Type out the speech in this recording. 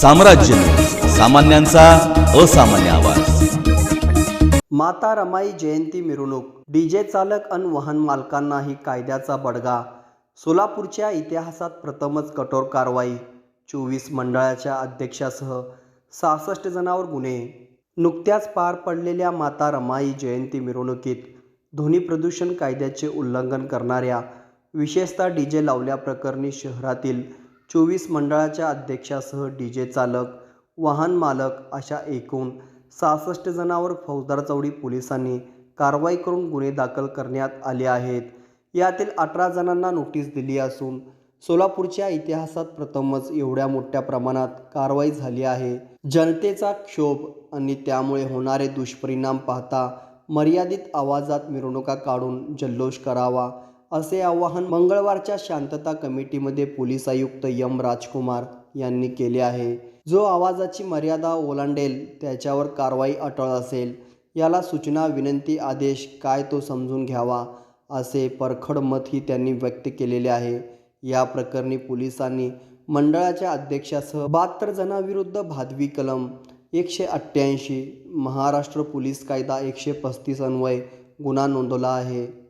साम्राज्य. सामान्यांचा असामान्य आवाज. माता रमाई जयंती मिरवणूक. डीजे चालक अन वाहन मालकांनाही कायद्याचा बडगा. सोलापूरच्या इतिहासात प्रथमच कठोर कारवाई. चोवीस मंडळाच्या अध्यक्षासह सहासष्ट जणांवर गुन्हे. नुकत्याच पार पडलेल्या माता रमाई जयंती मिरवणुकीत ध्वनी प्रदूषण कायद्याचे उल्लंघन करणाऱ्या विशेषतः डीजे लावल्याप्रकरणी शहरातील चोवीस मंडळाच्या अध्यक्षासह डी जे चालक वाहन मालक अशा एकूण सहासष्ट जणांवर फौजदार चौडी पोलिसांनी कारवाई करून गुन्हे दाखल करण्यात आले आहेत. यातील अठरा जणांना नोटीस दिली असून सोलापूरच्या इतिहासात प्रथमच एवढ्या मोठ्या प्रमाणात कारवाई झाली आहे. जनतेचा क्षोभ आणि त्यामुळे होणारे दुष्परिणाम पाहता मर्यादित आवाजात मिरवणुका काढून जल्लोष करावा असे आवाहन मंगळवारच्या शांतता कमिटीमध्ये पोलीस आयुक्त यम राजकुमार यांनी केले आहे. जो आवाजाची मर्यादा ओलांडेल त्याच्यावर कारवाई अटळ असेल. याला सूचना विनंती आदेश काय तो समजून घ्यावा असे परखड मतही त्यांनी व्यक्त केलेले आहे. या प्रकरणी पोलिसांनी मंडळाच्या अध्यक्षासह बहात्तर जणांविरुद्ध भादवी कलम एकशे अठ्ठ्याऐंशी महाराष्ट्र पोलीस कायदा एकशे पस्तीस अन्वय गुन्हा नोंदवला आहे.